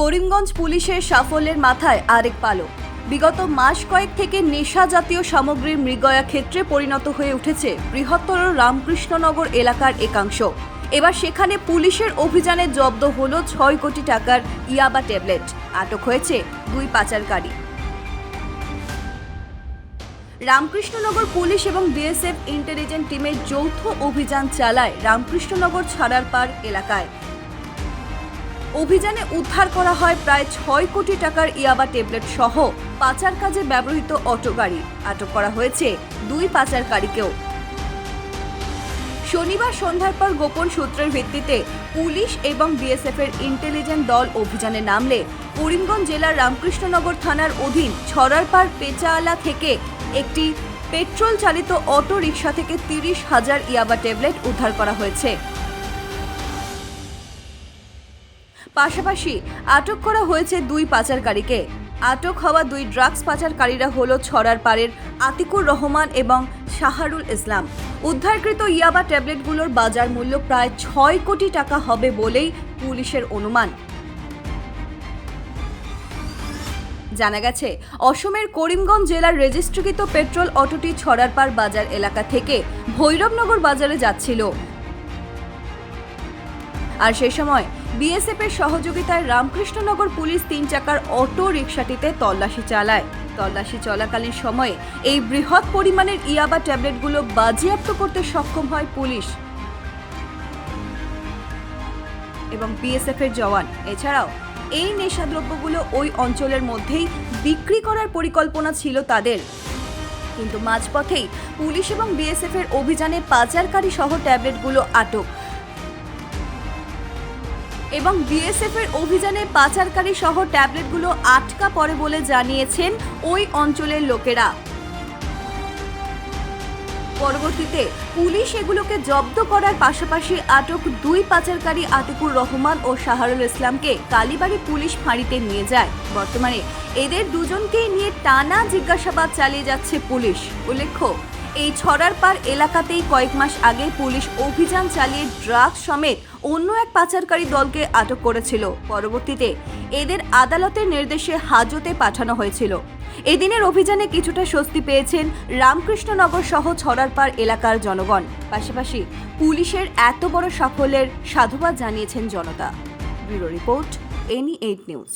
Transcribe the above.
করিমগঞ্জ পুলিশের সাফল্যের মাথায় আরেক পালক। বিগত মাস কয়েক থেকে নেশা জাতীয় সামগ্রীর মৃগয়া ক্ষেত্রে পরিণত হয়ে উঠেছে বৃহত্তর রামকৃষ্ণনগর এলাকার একাংশ। এবার সেখানে পুলিশের অভিযানে জব্দ হল ছয় কোটি টাকার ইয়াবা ট্যাবলেট। আটক হয়েছে দুই পাচারকারী। রামকৃষ্ণনগর পুলিশ এবং বিএসএফ ইন্টেলিজেন্ট টিমের যৌথ অভিযান চালায় রামকৃষ্ণনগর ছাড়ারপাড় এলাকায়। অভিযানে উদ্ধার করা হয় প্রায় ছয় কোটি টাকার ইয়াবা ট্যাবলেট সহ পাচার কাজে ব্যবহৃত অটো গাড়ি। আটক করা হয়েছে দুই পাচারকারীকেও। শনিবার সন্ধ্যার পর গোপন সূত্রের ভিত্তিতে পুলিশ এবং বিএসএফ এর ইন্টেলিজেন্ট দল অভিযানে নামলে করিমগঞ্জ জেলার রামকৃষ্ণনগর থানার অধীন ছড়ারপাড় পেচাআলা থেকে একটি পেট্রোল চালিত অটো রিকশা থেকে তিরিশ হাজার ইয়াবা ট্যাবলেট উদ্ধার করা হয়েছে। পাশাপাশি আটক করা হয়েছে দুই পাচারকারীকে। আটক হওয়া দুই ড্রাগস পাচারকারীরা হল ছড়ার পাড়ের আতিকুর রহমান এবং শাহারুল ইসলাম। উদ্ধারকৃত ইয়াবা ট্যাবলেটগুলোর বাজার মূল্য প্রায় ছয় কোটি টাকা হবে বলেই পুলিশের অনুমান। জানা গেছে, অসমের করিমগঞ্জ জেলার রেজিস্ট্রিকৃত পেট্রোল অটোটি ছড়ারপাড় বাজার এলাকা থেকে ভৈরবনগর বাজারে যাচ্ছিল। আর সেই সময় বিএসএফ এর সহযোগিতায় রামকৃষ্ণনগর পুলিশ তিন চাকার অটো রিকশাটিতে তল্লাশি চালায়। তল্লাশি চলাকালীন সময়ে এই বৃহৎ পরিমাণের ইয়াবা ট্যাবলেটগুলো বাজেয়াপ্ত করতে সক্ষম হয় পুলিশ। এবং বিএসএফ এর জওয়ান। এছাড়াও, এই নেশাদ্রব্যগুলো ওই অঞ্চলের মধ্যেই বিক্রি করার পরিকল্পনা ছিল তাদের। কিন্তু মাঝপথেই পুলিশ এবং বিএসএফ এর অভিযানে পাচারকারী সহ ট্যাবলেটগুলো আটক। এবং বিএসএফ এর অভিযানে পাচারকারী সহ ট্যাবলেটগুলো আটকা পড়ে বলে জানিয়েছেন ওই অঞ্চলের লোকেরা। পরবর্তীতে পুলিশ এগুলোকে জব্দ করার পাশাপাশি আটক দুই পাচারকারী আতিকুর রহমান ও শাহরুল ইসলামকে কালীবাড়ি পুলিশ ফাঁড়িতে নিয়ে যায়। বর্তমানে এদের দুজনকেই নিয়ে টানা জিজ্ঞাসাবাদ চালিয়ে যাচ্ছে পুলিশ। উল্লেখ্য এই ছড়ার পার এলাকাতেই কয়েক মাস আগে পুলিশ অভিযান চালিয়ে ড্রাগস সমেত অন্য এক পাচারকারী দলকে আটক করেছিল। পরবর্তীতে এদের আদালতের নির্দেশে হাজতে পাঠানো হয়েছিল। এদিনের অভিযানে কিছুটা স্বস্তি পেয়েছেন রামকৃষ্ণনগর সহ ছড়ার ছড়ারপাড় এলাকার জনগণ। পাশাপাশি পুলিশের এত বড় সাফল্যের সাধুবাদ জানিয়েছেন জনতা। Bureau report, any eight news.